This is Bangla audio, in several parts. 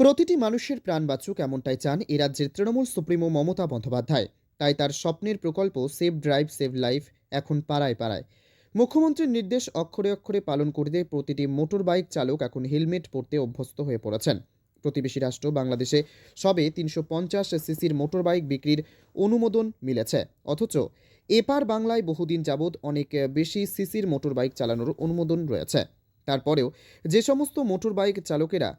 প্রতিটি মানুষের প্রাণ বাঁচুক এমনটাই চান এ রাজ্যের তৃণমূল সুপ্রিমো মমতা বন্দ্যোপাধ্যায়। তাই তার স্বপ্নের প্রকল্প সেভ ড্রাইভ সেভ লাইফ এখন পাড়ায় পাড়ায়। মুখ্যমন্ত্রীর নির্দেশ অক্ষরে অক্ষরে পালন করতে প্রতিটি মোটর বাইক চালক এখন হেলমেট পরতে অভ্যস্ত হয়ে পড়েছেন। প্রতিবেশী রাষ্ট্র বাংলাদেশে সবে তিনশো পঞ্চাশ সিসির মোটরবাইক বিক্রির অনুমোদন মিলেছে। অথচ এপার বাংলায় বহুদিন যাবৎ অনেক বেশি সিসির মোটরবাইক চালানোর অনুমোদন রয়েছে। তারপরেও যে সমস্ত মোটরবাইক চালকেরা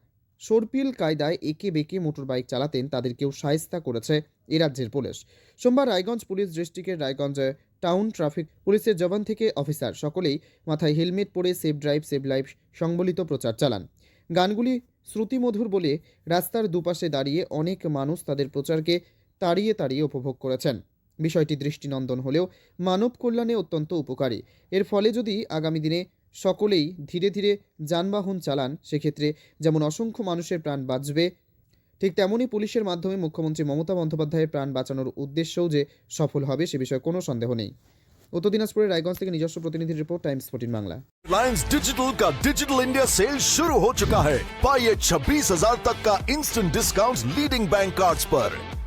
সর্পিল কায়দায় একে বেঁকে মোটরবাইক চালাতেন, তাদেরকেও সায়স্তা করেছে এ রাজ্যের পুলিশ। সোমবার রায়গঞ্জ পুলিশ ডিস্ট্রিক্টের রায়গঞ্জ টাউন ট্রাফিক পুলিশের জবান থেকে অফিসার সকলেই মাথায় হেলমেট পরে সেভ ড্রাইভ সেভ লাইফ সংবলিত প্রচার চালান। গানগুলি শ্রুতিমধুর বলে রাস্তার দুপাশে দাঁড়িয়ে অনেক মানুষ তাদের প্রচারকে তাড়িয়ে তাড়িয়ে উপভোগ করেছেন। বিষয়টি দৃষ্টিনন্দন হলেও মানব কল্যাণে অত্যন্ত উপকারী। এর ফলে যদি আগামী দিনে সকলেই ধীরে ধীরে যানবাহন চালান, সেক্ষেত্রে যেমন অসংখ্য মানুষের প্রাণ বাঁচবে, ঠিক তেমনই পুলিশের মাধ্যমে মুখ্যমন্ত্রী মমতা বন্দ্যোপাধ্যায়ের প্রাণ বাঁচানোর উদ্দেশ্যও যে সফল হবে, সে বিষয়ে কোনো সন্দেহ নেই। উত্তর দিনাজপুরের রায়গঞ্জ থেকে নিজস্ব প্রতিনিধির report Times fourteen Bangla Reliance digital का डिजिटल इंडिया सेल शुरू हो चुका है पाइए छब्बीस हजार तक का instant discount leading bank cards पर